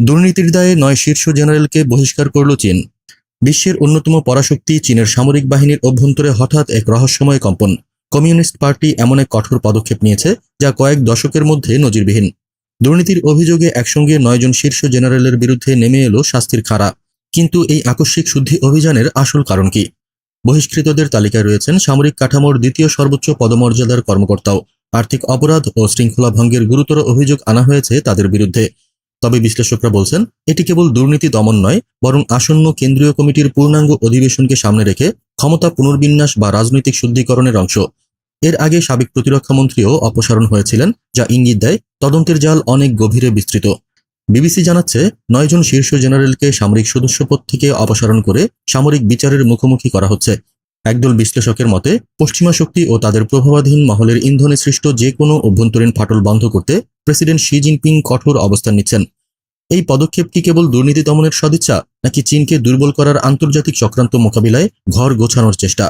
দুর্নীতির দায়ে নয় শীর্ষ জেনারেলকে বহিষ্কার করল চীন। বিশ্বের অন্যতম পরাশক্তি চীনের সামরিক বাহিনীর অভ্যন্তরে হঠাৎ এক রহস্যময় কম্পন। কমিউনিস্ট পার্টি এমন এক কঠোর পদক্ষেপ নিয়েছে যা কয়েক দশকের মধ্যে নজিরবিহীন। দুর্নীতির অভিযোগে একসঙ্গে নয়জন শীর্ষ জেনারেলের বিরুদ্ধে নেমে এলো শাস্তির খাড়া। কিন্তু এই আকস্মিক শুদ্ধি অভিযানের আসল কারণ কি? বহিষ্কৃতদের তালিকায় রয়েছেন সামরিক কাঠামোর দ্বিতীয় সর্বোচ্চ পদমর্যাদার কর্মকর্তাও। আর্থিক অপরাধ ও শৃঙ্খলা ভঙ্গের গুরুতর অভিযোগ আনা হয়েছে তাদের বিরুদ্ধে। তবে বিশ্লেষকরা বলছেন, এটি কেবল দুর্নীতি দমন নয়, বরং আসন্ন কেন্দ্রীয় কমিটির পূর্ণাঙ্গ অধিবেশনকে সামনে রেখে ক্ষমতা পুনর্বিন্যাস বা রাজনৈতিক শুদ্ধিকরণের অংশ। এর আগে সাবেক প্রতিরক্ষা মন্ত্রীও অপসারণ হয়েছিলেন, যা ইঙ্গিত দেয় তদন্তের জাল অনেক গভীরে বিস্তৃত। বিবিসি জানাচ্ছে নয়জন শীর্ষ জেনারেলকে সামরিক সদস্যপদ থেকে অপসারণ করে সামরিক বিচারের মুখোমুখি করা হচ্ছে। একদল বিশ্লেষকের মতে, পশ্চিমা শক্তি ও তাদের প্রভাবাধীন মহলের ইন্ধনে সৃষ্ট যে কোনো অভ্যন্তরীণ ফাটল বন্ধ করতে প্রেসিডেন্ট শি জিনপিং কঠোর অবস্থান নিচ্ছেন। এই পদক্ষেপ কি কেবল দুর্নীতি দমনের সদিচ্ছা, নাকি চীনকে দুর্বল করার আন্তর্জাতিক চক্রান্ত মোকাবিলায় ঘর গোছানোর চেষ্টা?